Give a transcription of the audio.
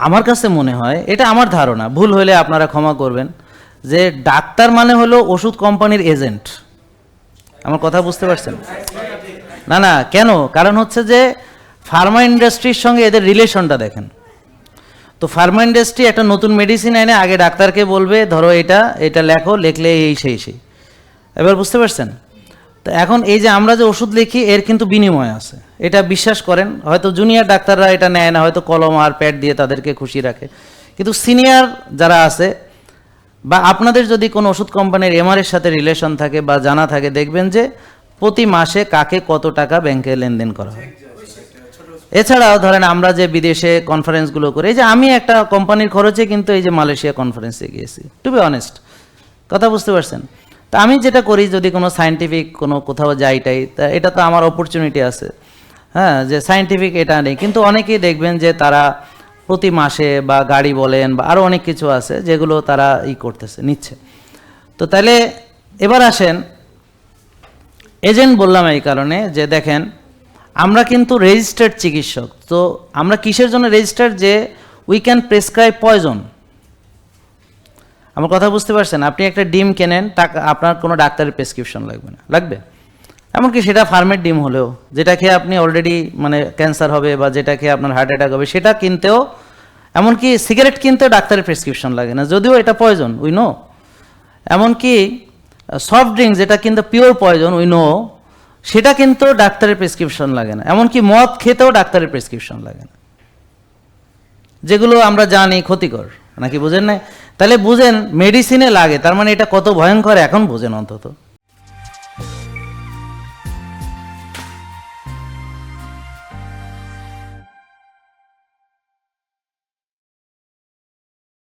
আমার কাছে মনে হয়, এটা আমার ধারণা, ভুল হলে আপনারা ক্ষমা করবেন, যে ডাক্তার মানে হলো ওষুধ কোম্পানির এজেন্ট। আমার কথা বুঝতে পারছেন? না না, কেন? কারণ হচ্ছে যে ফার্মা ইন্ডাস্ট্রির সঙ্গে এদের রিলেশনটা দেখেন। তো ফার্মা ইন্ডাস্ট্রি একটা নতুন মেডিসিন এনে আগে ডাক্তারকে বলবে, ধরো এটা এটা লেখো, লেখলে এই সেই সেই। এবার বুঝতে পারছেন? তো এখন এই যে আমরা যে ওষুধ লিখি, এর কিন্তু বিনিময় আছে। এটা বিশ্বাস করেন, হয়তো জুনিয়র ডাক্তাররা এটা নেয় না, হয়তো কলম আর প্যাড দিয়ে তাদেরকে খুশি রাখে। কিন্তু সিনিয়র যারা আছে, বা আপনাদের যদি কোনো ওষুধ কোম্পানির এমআরের সাথে রিলেশন থাকে বা জানা থাকে, দেখবেন যে প্রতি মাসে কাকে কত টাকা ব্যাংকে লেনদেন করা হয়। এছাড়াও ধরেন আমরা যে বিদেশে কনফারেন্সগুলো করি, এই যে আমি একটা কোম্পানির খরচে কিন্তু এই যে মালয়েশিয়া কনফারেন্সে গিয়েছি টু বি অনেস্ট কথা বুঝতে পারছেন? তা আমি যেটা করি, যদি কোনো সায়েন্টিফিক কোনো কোথাও যাই টাই তা এটা তো আমার অপরচুনিটি আছে। হ্যাঁ যে সায়েন্টিফিক এটা নেই। কিন্তু অনেকেই দেখবেন যে তারা প্রতি মাসে বা গাড়ি বলেন বা আরও অনেক কিছু আছে যেগুলো তারা ই করতেছে, নিচ্ছে। তো তাহলে এবার আসেন এজেন্ট বললাম এই কারণে যে দেখেন, আমরা কিন্তু রেজিস্টার্ড চিকিৎসক। তো আমরা কিসের জন্য রেজিস্টার্ড যে উই ক্যান প্রেসক্রাইব পয়জন আমার কথা বুঝতে পারছেন? আপনি একটা ডিম কেনেন টাকা আপনার কোনো ডাক্তারের প্রেসক্রিপশন লাগবে না। লাগবে? এমনকি সেটা ফার্মের ডিম হলেও, যেটা খেয়ে আপনি অলরেডি মানে ক্যান্সার হবে বা যেটা খেয়ে আপনার হার্ট অ্যাটাক হবে, সেটা কিনতেও, এমনকি সিগারেট কিনতেও ডাক্তারের প্রেসক্রিপশন লাগে না, যদিও এটা পয়জন উই নো এমনকি সফট ড্রিঙ্ক যেটা কিন্তু পিওর পয়জন উই নো সেটা কিন্তু ডাক্তারের প্রেসক্রিপশন লাগে না। এমনকি মদ খেতেও ডাক্তারের প্রেসক্রিপশন লাগে না। যেগুলো আমরা জানি ক্ষতিকর, নাকি বুঝেন না তাহলে বুঝেন মেডিসিনে লাগে, তার মানে এটা কত ভয়ঙ্কর, এখন বুঝেন অন্তত।